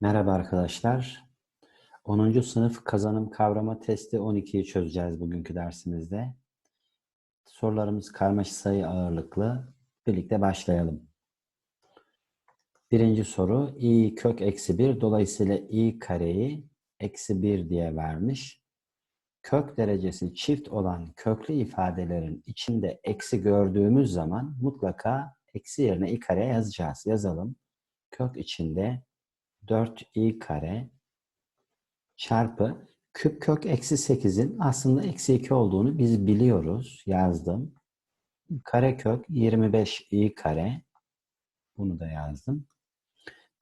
Merhaba arkadaşlar. 10. sınıf kazanım kavrama testi 12'yi çözeceğiz bugünkü dersimizde. Sorularımız karmaşık sayı ağırlıklı. Birlikte başlayalım. Birinci soru i kök eksi 1 dolayısıyla i kareyi eksi 1 diye vermiş. Kök derecesi çift olan köklü ifadelerin içinde eksi gördüğümüz zaman mutlaka eksi yerine i kare yazacağız. Yazalım. Kök içinde 4i kare çarpı küp kök eksi 8'in aslında eksi 2 olduğunu biz biliyoruz. Yazdım. Kare kök 25i kare. Bunu da yazdım.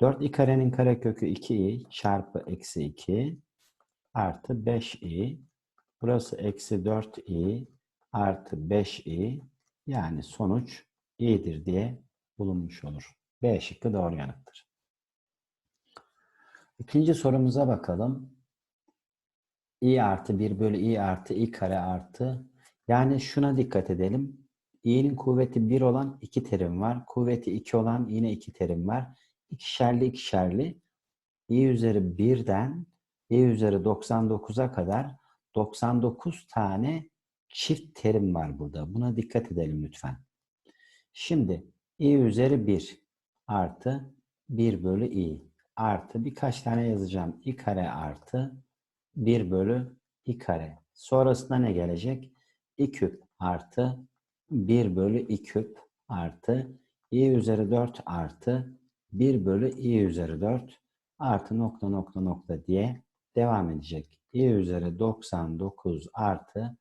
4i karenin kare kökü 2i çarpı eksi 2 artı 5i. Burası eksi 4i artı 5i yani sonuç i'dir diye bulunmuş olur. B şıkkı doğru yanıttır. İkinci sorumuza bakalım. i artı 1 bölü i artı i kare artı. Yani şuna dikkat edelim. i'nin kuvveti 1 olan iki terim var. Kuvveti 2 olan yine iki terim var. İkişerli ikişerli. i üzeri 1'den i üzeri 99'a kadar 99 tane çift terim var burada. Buna dikkat edelim lütfen. Şimdi i üzeri 1 artı 1 bölü i artı birkaç tane yazacağım. i kare artı 1 bölü i kare. Sonrasında ne gelecek? i küp artı 1 bölü i küp artı i üzeri 4 artı 1 bölü i üzeri 4 artı nokta nokta nokta diye devam edecek. i üzeri 99 artı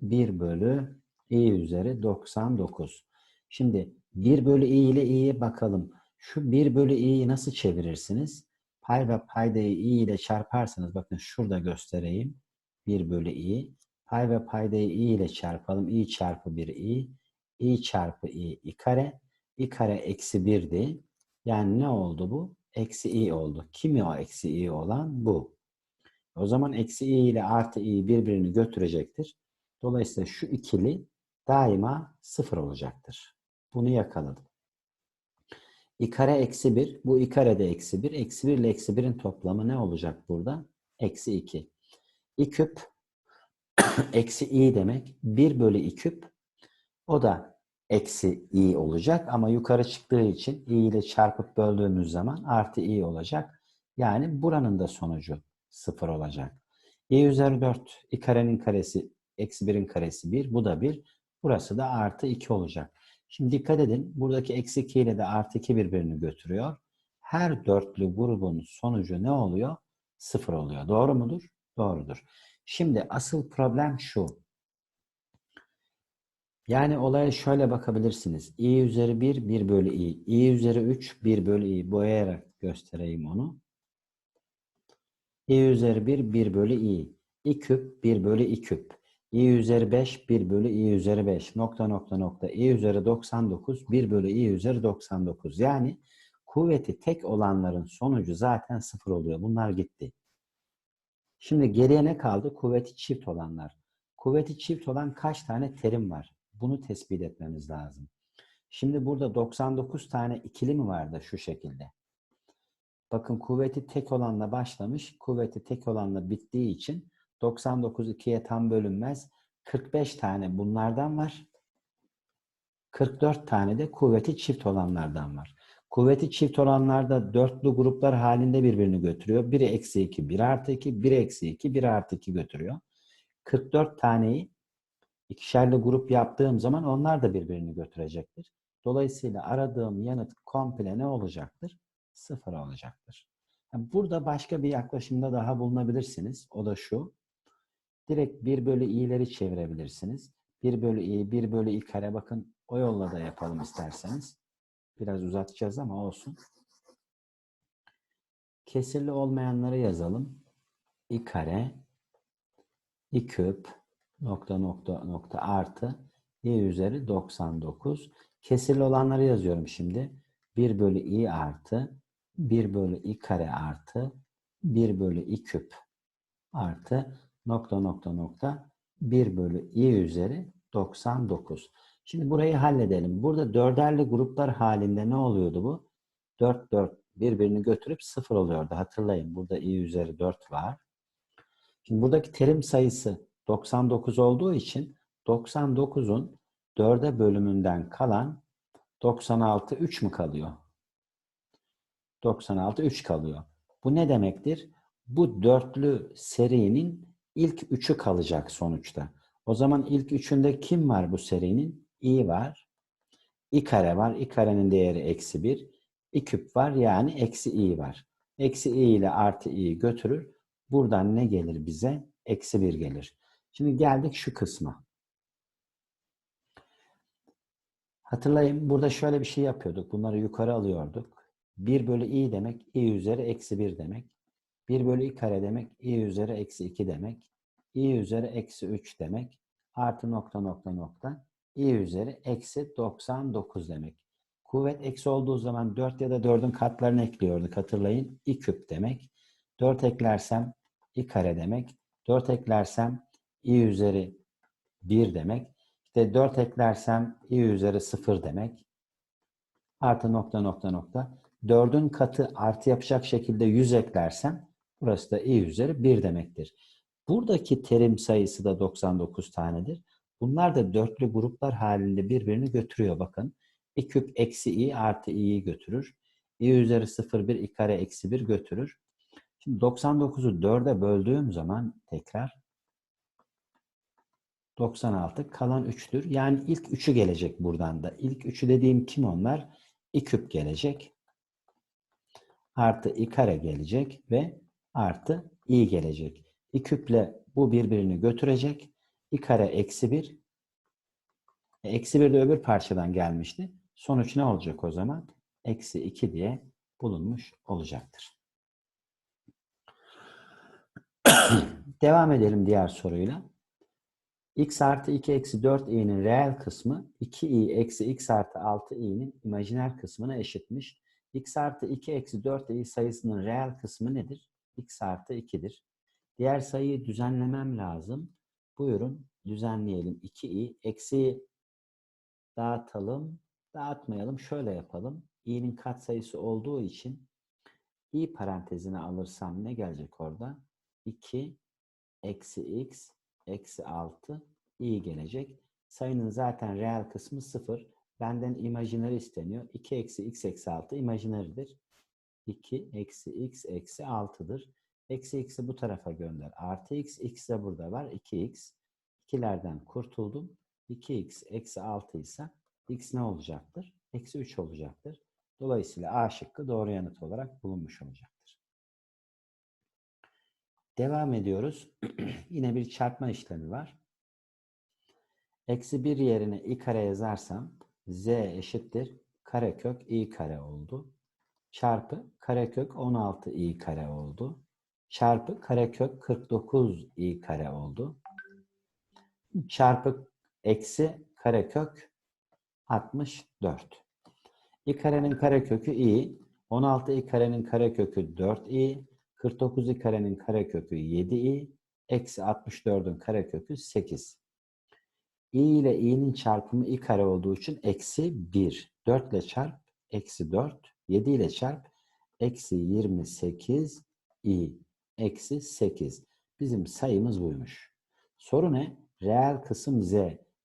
1 bölü i üzeri 99. Şimdi 1 bölü i ile i'ye bakalım. Şu 1 bölü i'yi nasıl çevirirsiniz? Pay ve paydayı i ile çarparsanız, bakın şurada göstereyim. 1 bölü i. Pay ve paydayı i ile çarpalım. i çarpı 1 i. i çarpı i, i kare. i kare eksi 1'di. Yani ne oldu bu? Eksi i oldu. Kimi o eksi i olan? Bu. O zaman eksi i ile artı i birbirini götürecektir. Dolayısıyla şu ikili daima sıfır olacaktır. Bunu yakaladım. İ kare eksi 1. Bu i kare de eksi 1. Eksi 1 ile eksi 1'in toplamı ne olacak burada? Eksi 2. i küp eksi i demek. 1 bölü i küp. O da eksi i olacak ama yukarı çıktığı için i ile çarpıp böldüğümüz zaman artı i olacak. Yani buranın da sonucu 0 olacak. i üzeri 4. i karenin karesi eksi 1'in karesi 1. Bu da 1. Burası da artı 2 olacak. Şimdi dikkat edin. Buradaki eksi 2 ile de artı 2 birbirini götürüyor. Her dörtlü grubun sonucu ne oluyor? 0 oluyor. Doğru mudur? Doğrudur. Şimdi asıl problem şu. Yani olaya şöyle bakabilirsiniz. i üzeri 1, 1 bölü i. i üzeri 3, 1 bölü i. Boyayarak göstereyim onu. i üzeri 1, 1 bölü i. i küp, 1 bölü i küp. İ üzeri 5, 1 bölü i üzeri 5. Nokta nokta nokta. i üzeri 99, 1 bölü i üzeri 99. Yani kuvveti tek olanların sonucu zaten 0 oluyor. Bunlar gitti. Şimdi geriye ne kaldı? Kuvveti çift olanlar. Kuvveti çift olan kaç tane terim var? Bunu tespit etmemiz lazım. Şimdi burada 99 tane ikili mi vardı şu şekilde? Bakın kuvveti tek olanla başlamış. Kuvveti tek olanla bittiği için 99 ikiye tam bölünmez. 45 tane bunlardan var. 44 tane de kuvveti çift olanlardan var. Kuvveti çift olanlarda dörtlü gruplar halinde birbirini götürüyor. Biri eksi 2, 1 artı 2, 1 eksi 2, 1 artı 2 götürüyor. 44 taneyi ikişerli grup yaptığım zaman onlar da birbirini götürecektir. Dolayısıyla aradığım yanıt komple ne olacaktır? Sıfır olacaktır. Burada başka bir yaklaşımda daha bulunabilirsiniz. O da şu. Direkt 1 bölü i'leri çevirebilirsiniz. 1 bölü i, 1 bölü i kare bakın o yolla da yapalım isterseniz. Biraz uzatacağız ama olsun. Kesirli olmayanları yazalım. i kare, i küp, nokta nokta nokta artı i üzeri 99. Kesirli olanları yazıyorum şimdi. 1 bölü i artı 1 bölü i kare artı 1 bölü i küp artı nokta nokta nokta 1 bölü i üzeri 99. Şimdi burayı halledelim. Burada dörderli gruplar halinde ne oluyordu bu? 4, 4, birbirini götürüp sıfır oluyordu. Hatırlayın burada i üzeri 4 var. Şimdi buradaki terim sayısı 99 olduğu için 99'un 4'e bölümünden kalan 96 3 mü kalıyor? 96 3 kalıyor. Bu ne demektir? Bu dörtlü serinin ilk üçü kalacak sonuçta. O zaman ilk üçünde kim var bu serinin? i var. i kare var. i karenin değeri eksi 1. i küp var yani eksi i var. Eksi i ile artı i'yi götürür. Buradan ne gelir bize? Eksi 1 gelir. Şimdi geldik şu kısma. Hatırlayın burada şöyle bir şey yapıyorduk. Bunları yukarı alıyorduk. 1 bölü i demek i üzeri eksi 1 demek. 1 bölü i kare demek i üzeri eksi 2 demek. i üzeri eksi 3 demek. Artı nokta nokta nokta. i üzeri eksi 99 demek. Kuvvet eksi olduğu zaman 4 ya da 4'ün katlarını ekliyorduk. Hatırlayın i küp demek. 4 eklersem i kare demek. 4 eklersem i üzeri 1 demek. İşte 4 eklersem i üzeri 0 demek. Artı nokta nokta nokta. 4'ün katı artı yapacak şekilde 100 eklersem burası da i üzeri 1 demektir. Buradaki terim sayısı da 99 tanedir. Bunlar da dörtlü gruplar halinde birbirini götürüyor bakın. i küp eksi i artı i'yi götürür. i üzeri 0 1 i kare eksi 1 götürür. Şimdi 99'u 4'e böldüğüm zaman tekrar 96 kalan 3'tür. Yani ilk 3'ü gelecek buradan da. İlk 3'ü dediğim kim onlar? i küp gelecek. Artı i kare gelecek ve artı i gelecek. i küple bu birbirini götürecek. i kare eksi 1. E, eksi 1 de öbür parçadan gelmişti. Sonuç ne olacak o zaman? Eksi 2 diye bulunmuş olacaktır. Devam edelim diğer soruyla. x artı 2 eksi 4i'nin reel kısmı 2i eksi x artı 6i'nin imajiner kısmına eşitmiş. x artı 2 eksi 4i sayısının reel kısmı nedir? X artı 2'dir. Diğer sayıyı düzenlemem lazım. Buyurun düzenleyelim. 2i eksi dağıtalım. Dağıtmayalım. Şöyle yapalım. i'nin katsayısı olduğu için i parantezine alırsam ne gelecek orada? 2 eksi x eksi 6 i gelecek. Sayının zaten reel kısmı 0. Benden imajineri isteniyor. 2 eksi x eksi 6 imajineridir. 2 eksi x eksi 6'dır. Eksi x'i bu tarafa gönder. Artı x, x de burada var. 2x. İkilerden kurtuldum. 2x eksi 6 ise x ne olacaktır? Eksi 3 olacaktır. Dolayısıyla A şıkkı doğru yanıt olarak bulunmuş olacaktır. Devam ediyoruz. Yine bir çarpma işlemi var. Eksi 1 yerine i kare yazarsam z eşittir karekök i kare oldu. Çarpı karekök 16 i kare oldu. Çarpı karekök 49 i kare oldu. Çarpı eksi karekök 64. i karenin karekökü i. 16 i karenin karekökü 4i. 49 i karenin karekökü 7i. Eksi 64'ün karekökü 8. i ile i'nin çarpımı i kare olduğu için eksi 1. 4 ile çarp eksi 4. 7 ile çarp eksi 28 i eksi 8. Bizim sayımız buymuş. Soru ne? Reel kısım z.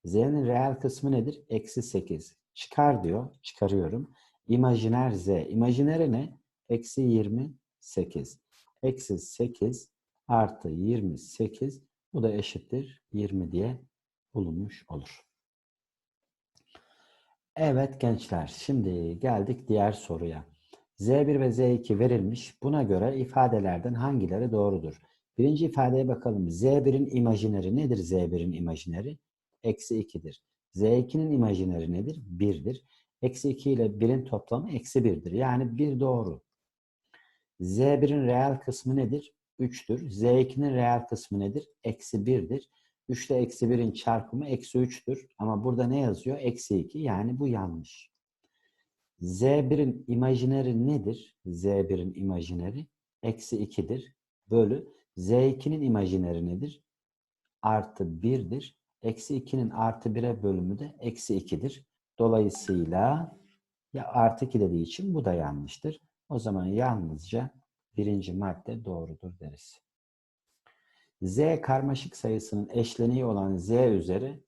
Z'nin reel kısmı nedir? Eksi 8. Çıkar diyor. Çıkarıyorum. İmajiner z. İmajineri ne? Eksi 28. Eksi 8 artı 28. Bu da eşittir 20 diye bulunmuş olur. Evet gençler. Şimdi geldik diğer soruya. Z1 ve Z2 verilmiş. Buna göre ifadelerden hangileri doğrudur? Birinci ifadeye bakalım. Z1'in imajineri nedir Z1'in imajineri? Eksi 2'dir. Z2'nin imajineri nedir? 1'dir. Eksi 2 ile 1'in toplamı eksi 1'dir. Yani 1 doğru. Z1'in reel kısmı nedir? 3'tür. Z2'nin reel kısmı nedir? Eksi 1'dir. 3 ile eksi 1'in çarpımı eksi 3'tür. Ama burada ne yazıyor? Eksi 2. Yani bu yanlış. Z1'in imajineri nedir? Z1'in imajineri eksi 2'dir. Bölü Z2'nin imajineri nedir? Artı 1'dir. Eksi 2'nin artı 1'e bölümü de eksi 2'dir. Dolayısıyla ya artı 2 dediği için bu da yanlıştır. O zaman yalnızca birinci madde doğrudur deriz. Z karmaşık sayısının eşleniği olan Z üzeri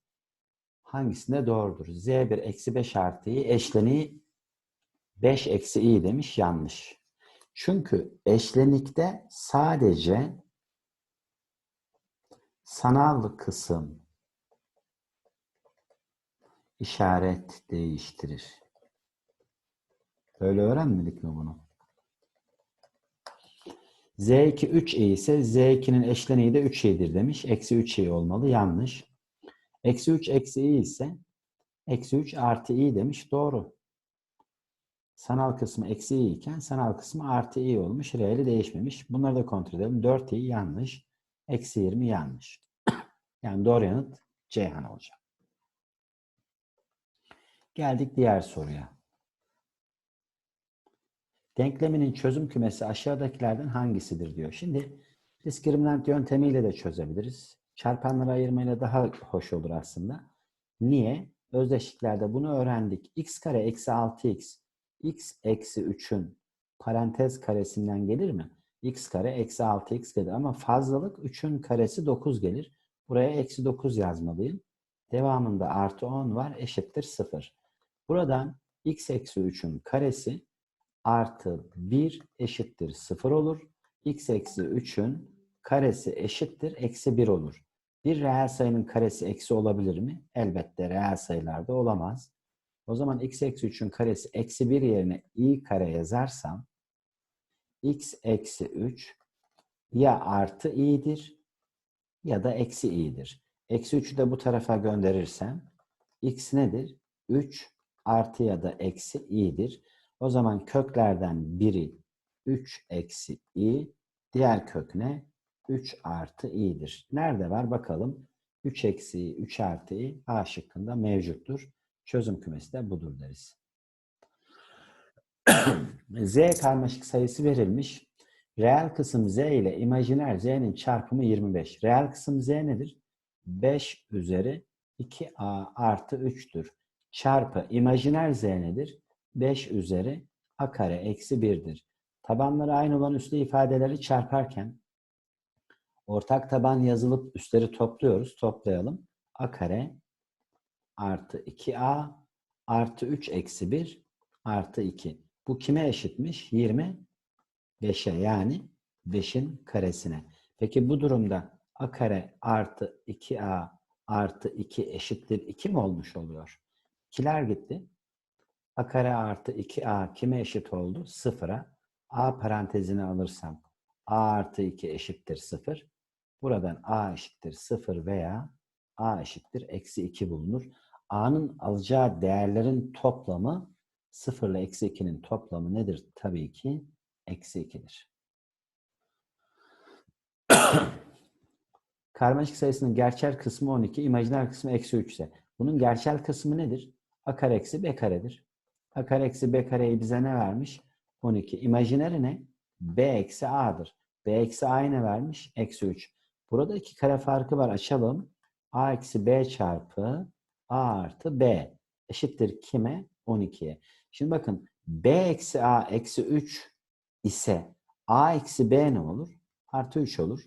hangisinde doğrudur? Z1 eksi 5 artı i eşleniği 5 eksi i demiş yanlış. Çünkü eşlenikte sadece sanal kısım işaret değiştirir. Öyle öğrenmedik mi bunu? Z2 3i ise Z2'nin eşleniği de 3i'dir demiş. Eksi 3i olmalı. Yanlış. Eksi 3 eksi i ise eksi 3 artı i demiş. Doğru. Sanal kısmı eksi i iken sanal kısmı artı i olmuş. Reali değişmemiş. Bunları da kontrol edelim. 4i yanlış. Eksi 20 yanlış. Yani doğru yanıt Ceyhan olacak. Geldik diğer soruya. Denkleminin çözüm kümesi aşağıdakilerden hangisidir diyor. Şimdi diskriminant yöntemiyle de çözebiliriz. Çarpanları ayırmayla daha hoş olur aslında. Niye? Özdeşliklerde bunu öğrendik. x kare eksi 6x x eksi 3'ün parantez karesinden gelir mi? x kare eksi 6x gelir ama fazlalık 3'ün karesi 9 gelir. Buraya eksi 9 yazmalıyım. Devamında artı 10 var eşittir 0. Buradan x eksi 3'ün karesi artı 1 eşittir 0 olur. x eksi 3'ün karesi eşittir eksi 1 olur. Bir reel sayının karesi eksi olabilir mi? Elbette reel sayılarda olamaz. O zaman x eksi 3'ün karesi eksi 1 yerine i kare yazarsam x eksi 3 ya artı i'dir ya da eksi i'dir. Eksi 3'ü de bu tarafa gönderirsem x nedir? 3 artı ya da eksi i'dir. O zaman köklerden biri 3 eksi i, diğer kök ne? 3 artı i'dir. Nerede var bakalım. 3 eksi i, 3 artı i A şıkkında mevcuttur. Çözüm kümesi de budur deriz. Z karmaşık sayısı verilmiş. Reel kısım Z ile imajiner Z'nin çarpımı 25. Reel kısım Z nedir? 5 üzeri 2A artı 3'tür. Çarpı imajiner Z nedir? 5 üzeri A kare eksi 1'dir. Tabanları aynı olan üslü ifadeleri çarparken ortak taban yazılıp üstleri topluyoruz. Toplayalım. A kare artı 2A artı 3 eksi 1 artı 2. Bu kime eşitmiş? 25'e yani 5'in karesine. Peki bu durumda A kare artı 2A artı 2 eşittir 2 mi olmuş oluyor? İkiler gitti. A kare artı 2A kime eşit oldu? Sıfıra. A parantezini alırsam A artı 2 eşittir 0. Buradan A eşittir 0 veya A eşittir eksi 2 bulunur. A'nın alacağı değerlerin toplamı 0 ile eksi 2'nin toplamı nedir? Tabii ki eksi 2'dir. Karmaşık sayısının gerçel kısmı 12, imajiner kısmı eksi 3 ise bunun gerçel kısmı nedir? A kare eksi B karedir. A kare eksi B kareyi bize ne vermiş? 12. İmajineri ne? B eksi A'dır. B eksi A'yı ne vermiş? Eksi 3. Burada iki kare farkı var. Açalım. A eksi B çarpı A artı B eşittir kime? 12'ye. Şimdi bakın B eksi A eksi 3 ise A eksi B ne olur? Artı 3 olur.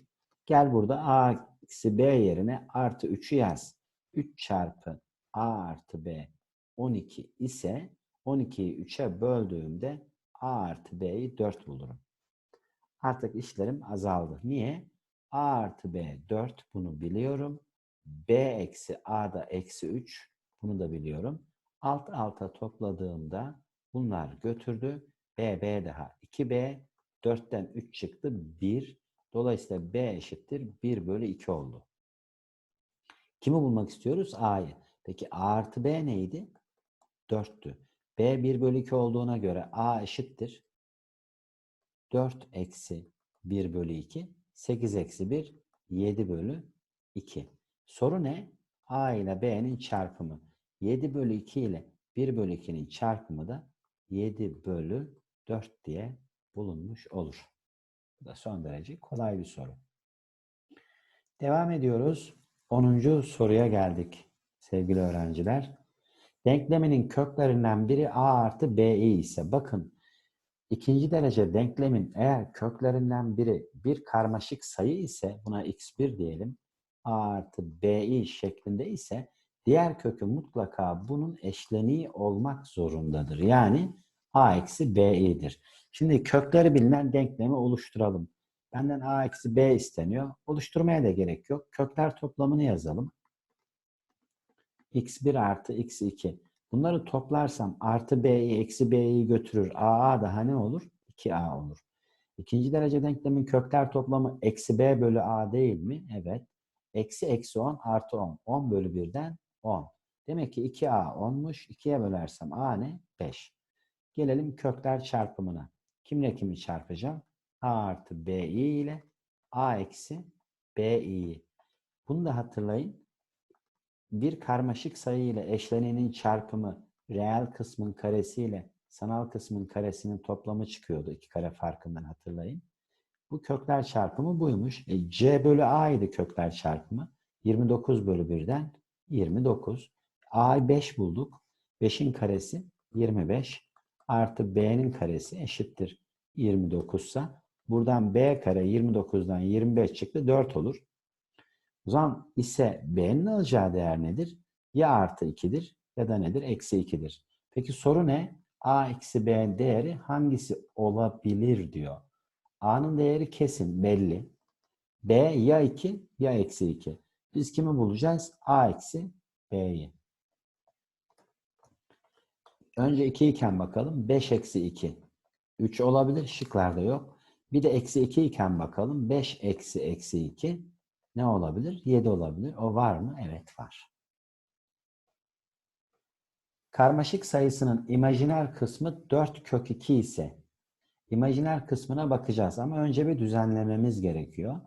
Gel burada A eksi B yerine artı 3'ü yaz. 3 çarpı A artı B 12 ise 12'yi 3'e böldüğümde A artı B'yi 4 bulurum. Artık işlerim azaldı. Niye? A artı B 4 bunu biliyorum. B eksi A da eksi 3 bunu da biliyorum. Alt alta topladığımda bunlar götürdü. B, B daha 2B. 4'ten 3 çıktı 1. Dolayısıyla B eşittir 1 bölü 2 oldu. Kimi bulmak istiyoruz? A'yı. Peki A artı B neydi? 4'tü. B 1 bölü 2 olduğuna göre A eşittir. 4 eksi 1 bölü 2. 8 eksi 1. 7 bölü 2. Soru ne? A ile B'nin çarpımı. 7 bölü 2 ile 1 bölü 2'nin çarpımı da 7 bölü 4 diye bulunmuş olur. Bu da son derece kolay bir soru. Devam ediyoruz. 10. soruya geldik sevgili öğrenciler. Denkleminin köklerinden biri a artı bi ise bakın İkinci derece denklemin eğer köklerinden biri bir karmaşık sayı ise buna x1 diyelim. a artı bi şeklinde ise diğer kökü mutlaka bunun eşleniği olmak zorundadır. Yani a eksi bi'dir. Şimdi kökleri bilinen denklemi oluşturalım. Benden a eksi b isteniyor. Oluşturmaya da gerek yok. Kökler toplamını yazalım. X1 artı x2. Bunları toplarsam artı b'yi eksi b'yi götürür. aa daha ne olur? 2a olur. İkinci derece denklemin kökler toplamı eksi b bölü a değil mi? Evet. Eksi eksi 10 artı 10. 10 bölü 1'den 10. Demek ki 2a 10'muş. 2'ye bölersem a ne? 5. Gelelim kökler çarpımına. Kimle kimi çarpacağım? a artı bi ile a eksi bi'yi. Bunu da hatırlayın. Bir karmaşık sayı ile eşlenenin çarpımı reel kısmın karesi ile sanal kısmın karesinin toplamı çıkıyordu. iki kare farkından hatırlayın. Bu kökler çarpımı buymuş. E, C bölü A idi kökler çarpımı. 29 bölü 1'den 29. A'yı 5 bulduk. 5'in karesi 25 artı B'nin karesi eşittir 29 ise buradan B kare 29'dan 25 çıktı 4 olur. O zaman ise B'nin alacağı değer nedir? Ya artı 2'dir ya da nedir? Eksi 2'dir. Peki soru ne? A eksi B değeri hangisi olabilir diyor. A'nın değeri kesin belli. B ya 2 ya eksi 2. Biz kimi bulacağız? A eksi B'yi. Önce 2 iken bakalım. 5 eksi 2. 3 olabilir. Şıklarda yok. Bir de eksi 2 iken bakalım. 5 eksi eksi 2 ne olabilir? 7 olabilir. O var mı? Evet var. Karmaşık sayısının imajiner kısmı 4 kök 2 ise imajiner kısmına bakacağız ama önce bir düzenlememiz gerekiyor.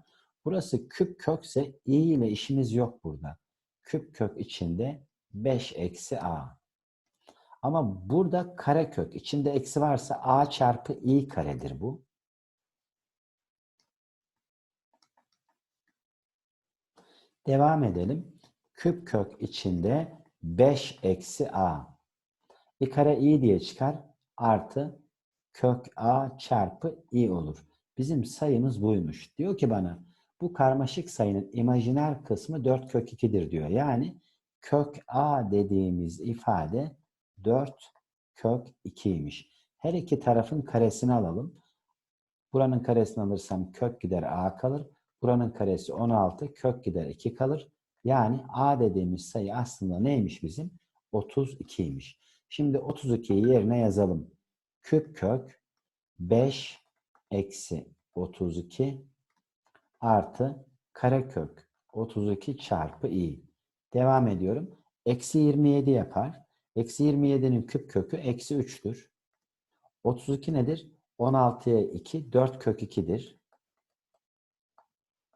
Burası küp kökse i ile işimiz yok burada. Küp kök içinde 5 eksi a. Ama burada kare kök içinde eksi varsa a çarpı i karedir bu. Devam edelim. Küp kök içinde 5 eksi a. i kare i diye çıkar. Artı kök a çarpı i olur. Bizim sayımız buymuş. Diyor ki bana bu karmaşık sayının imajiner kısmı 4 kök 2'dir diyor. Yani kök a dediğimiz ifade 4 kök 2'ymiş. Her iki tarafın karesini alalım. Buranın karesini alırsam kök gider a kalır. Buranın karesi 16, kök gider 2 kalır. Yani a dediğimiz sayı aslında neymiş bizim? 32'ymiş. Şimdi 32'yi yerine yazalım. Küp kök 5 eksi 32 artı karekök 32 çarpı i. Devam ediyorum. Eksi 27 yapar. Eksi 27'nin küp kökü eksi 3'tür. 32 nedir? 16'ya 2, 4 kök 2'dir.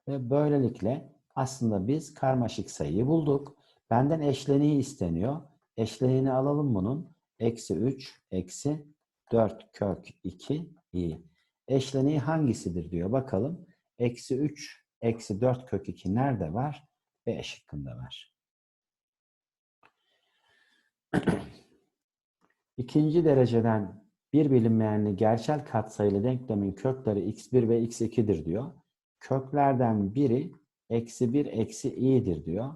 Ve böylelikle aslında biz karmaşık sayıyı bulduk. Benden eşleniği isteniyor. Eşleniğini alalım bunun. Eksi 3, eksi 4 kök 2 i. Eşleniği hangisidir diyor. Bakalım. Eksi 3, eksi 4 kök 2 nerede var? B şıkkında var. İkinci dereceden bir bilinmeyenli gerçel katsayılı denklemin kökleri x1 ve x2'dir diyor. Köklerden biri eksi 1 eksi i'dir diyor.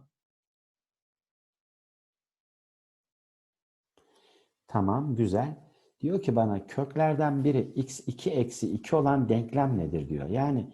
Tamam, güzel. Diyor ki bana köklerden biri x2 eksi 2 olan denklem nedir diyor. Yani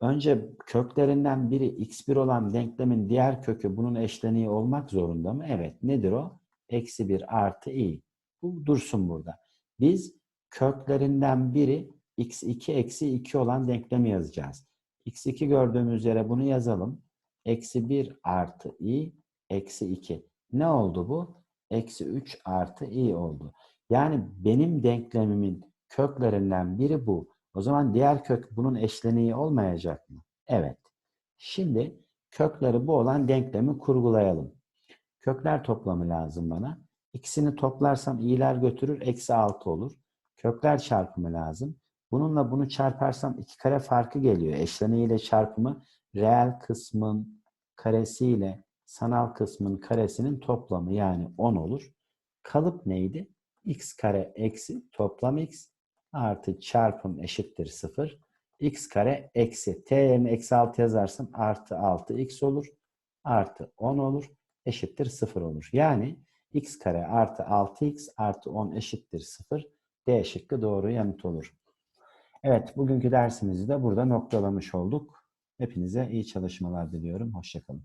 önce köklerinden biri x1 olan denklemin diğer kökü bunun eşleniği olmak zorunda mı? Evet. Nedir o? Eksi 1 artı i. Bu dursun burada. Biz köklerinden biri x2 eksi 2 olan denklemi yazacağız. x2 gördüğümüz yere bunu yazalım. Eksi 1 artı i eksi 2. Ne oldu bu? Eksi 3 artı i oldu. Yani benim denklemimin köklerinden biri bu. O zaman diğer kök bunun eşleniği olmayacak mı? Evet. Şimdi kökleri bu olan denklemi kurgulayalım. Kökler toplamı lazım bana. İkisini toplarsam i'ler götürür, eksi 6 olur. Kökler çarpımı lazım. Bununla bunu çarparsam iki kare farkı geliyor. Eşleniğiyle çarpımı reel kısmın karesiyle sanal kısmın karesinin toplamı yani 10 olur. Kalıp neydi? x kare eksi toplam x artı çarpım eşittir 0. x kare eksi. t yerine eksi 6 yazarsam artı 6x olur. Artı 10 olur. Eşittir 0 olur. Yani x kare artı 6x artı 10 eşittir 0. D şıkkı doğru yanıt olur. Evet, bugünkü dersimizi de burada noktalamış olduk. Hepinize iyi çalışmalar diliyorum. Hoşçakalın.